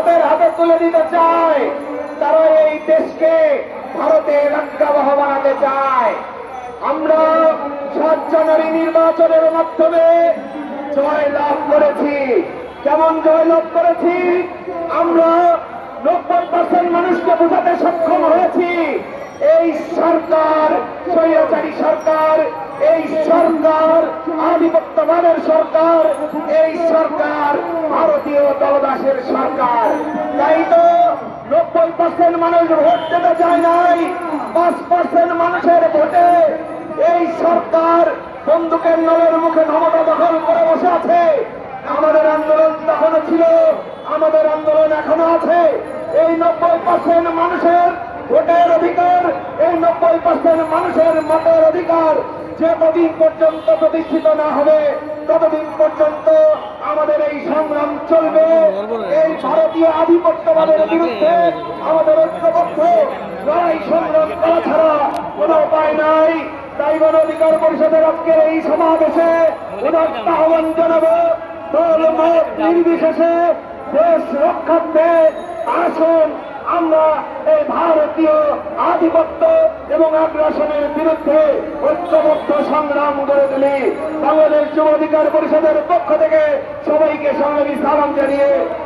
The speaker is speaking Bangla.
ভারতের হাতে তুলে দিতে চায়, তারা এই দেশকে ভারতের আজ্ঞাবহ বানাতে চায়। আমরা সাত জানুয়ারি নির্বাচনের মাধ্যমে জয় লাভ করেছি। কেমন জয় লাভ করেছি, আমরা নব্বই পার্সেন্ট মানুষকে বোঝাতে সক্ষম হয়েছি। এই সরকার, স্বৈরাচারী সরকার, এই সরকার, আধিপত্যবাদের সরকার, এই সরকার ভারতীয় দলদাসের সরকার। তাই তো নব্বই পার্সেন্ট মানুষ ভোট দিতে চায় নাই, পাঁচ পার্সেন্ট মানুষের ভোটে এই সরকার বন্দুকের নলের মুখে ক্ষমতা দখল করে বসে আছে। আমাদের আন্দোলন তখনও ছিল, আমাদের আন্দোলন এখনও আছে। এই নব্বই পার্সেন্ট মানুষের ভোটের অধিকার, এই নব্বই পার্সেন্ট মানুষের মতের অধিকার যে কদিন পর্যন্ত প্রতিষ্ঠিত না হবে, ততদিন পর্যন্ত এই সংগ্রাম চলবে। এই ভারতীয় আধিপত্যবাদের বিরুদ্ধে আমাদের ঐক্যবদ্ধ লড়াই সংগ্রাম করা ছাড়া কোনো উপায় নাই। তাই গণ অধিকার পরিষদের আজকের এই সমাবেশে উদাত্ত আহ্বান জানাব। দল মত নির্বিশেষে দেশ রক্ষার্থে আসুন। আমরা এই ভারতীয় আধিপত্য এবং আগ্রাসনের বিরুদ্ধে ঐক্যবদ্ধ সংগ্রাম গড়ে তুলি। বাংলাদেশ যুব অধিকার পরিষদের পক্ষ থেকে সবাইকে সঙ্গে সালাম জানিয়ে